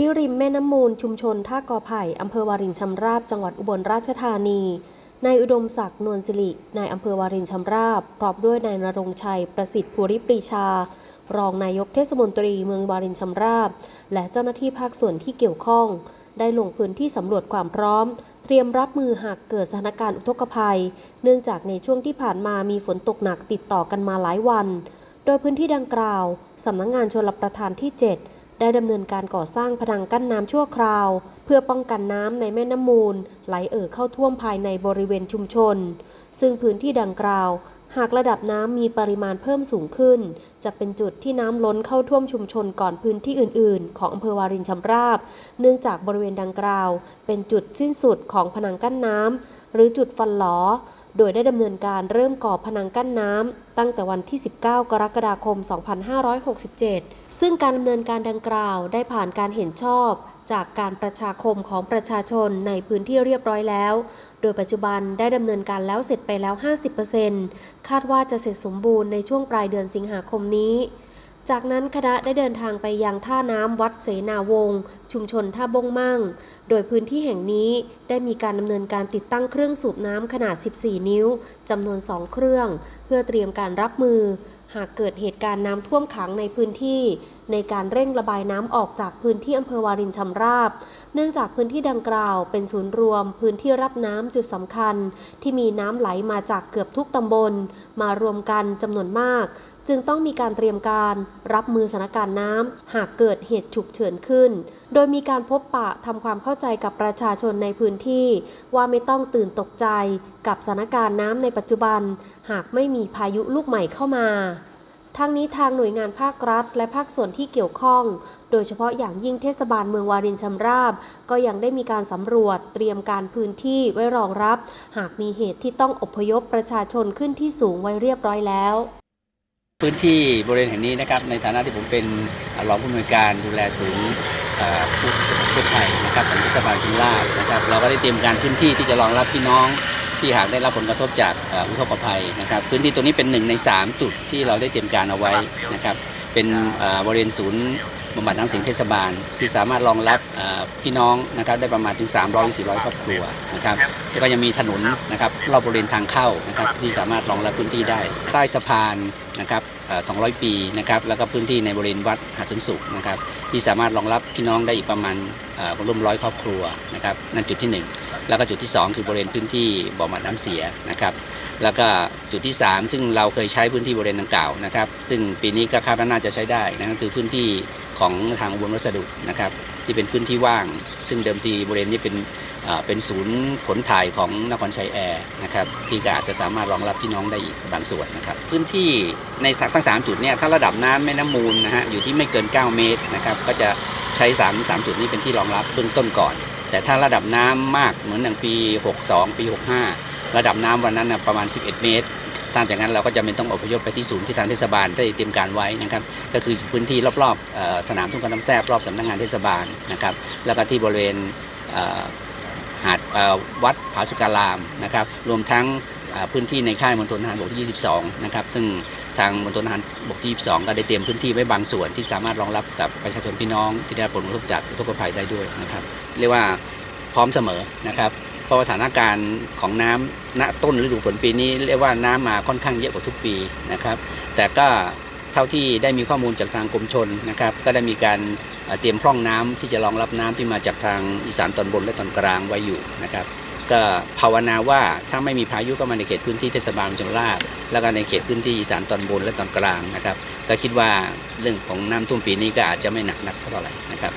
ที่ริมแม่น้ำมูลชุมชนท่ากอไผ่อำเภอวารินชำราบ จังหวัดอุบลราชธานี นายอุดมศักดิ์นวลสิริ นายอำเภอวารินชำราบ พร้อมด้วยนายนรงชัย ประสิทธิ์ภูริปรีชา รองนายกเทศมนตรีเมืองวารินชำราบ และเจ้าหน้าที่ภาคส่วนที่เกี่ยวข้อง ได้ลงพื้นที่สำรวจความพร้อม เตรียมรับมือหากเกิดสถานการณ์อุทกภัย เนื่องจากในช่วงที่ผ่านมามีฝนตกหนักติดต่อกันมาหลายวัน โดยพื้นที่ดังกล่าวสำนักงงานชลประทานที่ 7 ได้ดำเนินการก่อสร้างพนังกั้นน้ำชั่วคราว เพื่อป้องกันน้ำในแม่น้ำมูล ไหลเอ่อเข้าท่วมภายในบริเวณชุมชน ซึ่งพื้นที่ดังกล่าว หากระดับน้ำมีปริมาณเพิ่มสูงขึ้น จะเป็นจุดที่น้ำล้นเข้าท่วมชุมชนก่อนพื้นที่อื่น ๆ ของอำเภอวารินชำราบ เนื่องจากบริเวณดังกล่าว เป็นจุดสิ้นสุดของพนังกั้นน้ำหรือจุดฟันหลอ โดยได้ดำเนินการเริ่มก่อพนังกั้นน้ำตั้งแต่วันที่ 19 กรกฎาคม 2567 ซึ่งการดำเนินการดังกล่าวได้ผ่านการเห็นชอบจากการประชาคมของประชาชนในพื้นที่เรียบร้อยแล้ว โดยปัจจุบันได้ดำเนินการแล้วเสร็จไปแล้ว 50%คาดว่าจะเสร็จสมบูรณ์ในช่วงปลายเดือนสิงหาคมนี้ จากนั้นคณะได้เดินทางไปยังท่าน้ำวัดเสนาวงศ์ชุมชนท่าบงมั่ง โดยพื้นที่แห่งนี้ได้มีการดำเนินการติดตั้งเครื่องสูบน้ำขนาด 14 นิ้วจำนวน 2 เครื่อง เพื่อเตรียมการรับมือ หากเกิดเหตุการณ์น้ำท่วมขังในพื้นที่ ในการเร่งระบายน้ำออกจากพื้นที่อำเภอวารินชำราบ เนื่องจากพื้นที่ดังกล่าวเป็นศูนย์รวม พื้นที่รับน้ำจุดสำคัญ ที่มีน้ำไหลมาจากเกือบทุกตำบล มารวมกันจำนวนมาก จึงต้องมีการเตรียมการรับมือสถานการณ์น้ำหากเกิดเหตุฉุกเฉินขึ้น โดยมีการพบปะทำความเข้าใจกับประชาชนในพื้นที่ ว่าไม่ต้องตื่นตกใจกับสถานการณ์น้ำในปัจจุบัน หากไม่มีพายุลูกใหม่เข้ามา ทั้งนี้ทางหน่วยงานภาครัฐ และภาคส่วนที่เกี่ยวข้อง โดยเฉพาะอย่างยิ่งเทศบาลเมืองวารินชำราบ ก็ยังได้มีการสำรวจเตรียมการพื้นที่ไว้รองรับ หากมีเหตุที่ต้องอพยพประชาชนขึ้นที่สูงไว้เรียบร้อยแล้ว พื้นที่บริเวณแห่งนี้นะครับในฐานะที่ผมเป็นรองผู้อำนวยการดูแลศูนย์ผู้ประสบทุกภัยนะครับของเทศบาลชุมราชนะครับเราก็ได้เตรียมการพื้นที่ที่จะรองรับพี่น้อง ที่หากได้รับผลกระทบจากอุทกภัยนะครับ พื้นที่ตรงนี้เป็นหนึ่งใน 3 จุดที่เราได้เตรียมการเอาไว้นะครับ เป็นบริเวณศูนย์ บำบัดน้ำเสียงเทศบาล ที่สามารถรองรับพี่น้องนะครับได้ประมาณถึง 300-400ครอบครัวนะครับแล้วก็ยังมีถนนนะครับรอบบริเวณทางเข้านะครับที่สามารถรองรับพื้นที่ได้ ใต้สะพานนะครับเอ่อ200 ปีนะครับแล้วก็พื้นที่ในบริเวณวัดหาดสนสุขนะครับที่สามารถรองรับพี่น้องได้อีกประมาณร่วมร้อยครอบครัวนะครับนั่นจุดที่หนึ่งแล้วก็จุดที่สองคือบริเวณพื้นที่บ่อหมัดน้ำเสียนะครับแล้วก็จุดที่ 3 ซึ่งเราเคยใช้พื้นที่บริเวณดังกล่าวนะครับซึ่งปีนี้ก็คาดว่าน่าจะใช้ได้นะก็คือพื้นที่ ของทางอุบลวัสดุนะครับ ที่เป็นพื้นที่ว่าง ซึ่งเดิมทีบริเวณนี้เป็นเป็นศูนย์ขนถ่ายของนครชัยแอร์นะครับที่ก็อาจจะสามารถรองรับพี่น้องได้อีกบางส่วนนะครับ พื้นที่ในทั้งสามจุดเนี่ยถ้าระดับน้ำแม่น้ำมูลนะฮะอยู่ที่ไม่เกิน 9 เมตรนะครับก็จะใช้3 3จุดนี้เป็นที่รองรับเบื้องต้นก่อน แต่ถ้าระดับน้ำมากเหมือนอย่างปี 62 ปี 65 ระดับน้ำวันนั้นนะประมาณ 11 เมตร ตั้งจากนั้นเราก็จะเป็นต้องอพยพไปที่ศูนย์ที่ทางเทศบาลได้เตรียมการไว้นะครับก็คือพื้นที่รอบๆสนามทุ่งกันน้ำแซบรอบสำนักงานเทศบาลนะครับแล้วก็ที่บริเวณหาดวัดผาสุการามนะครับรวมทั้งพื้นที่ในค่ายมณฑลทหารบกที่ 22 นะครับ ซึ่งทางมณฑลทหารบกที่ 22 ก็ได้เตรียมพื้นที่ไว้บางส่วนที่สามารถรองรับกับประชาชนพี่น้องที่ได้รับผลกระทบจากอุทกภัยได้ด้วยนะครับ เรียกว่าพร้อมเสมอนะครับ เพราะสถานการณ์ของน้ำณต้นฤดูฝนปีนี้เรียกว่าน้ำมาค่อนข้างเยอะกว่าทุกปีนะครับ แต่ก็เท่าที่ได้มีข้อมูลจากทางกรมชนนะครับ ก็ได้มีการเตรียมพร่องน้ำที่จะรองรับน้ำที่มาจากทางอีสานตอนบนและตอนกลางไว้อยู่นะครับ ก็ภาวนาว่าถ้าไม่มีพายุเข้ามาในเขตพื้นที่เทศบาลจังหวัดราชแล้วก็ในเขตพื้นที่อีสานตอนบนและตอนกลางนะครับ ก็คิดว่าเรื่องของน้ำท่วมปีนี้ก็อาจจะไม่หนักนักสักเท่าไหร่นะครับ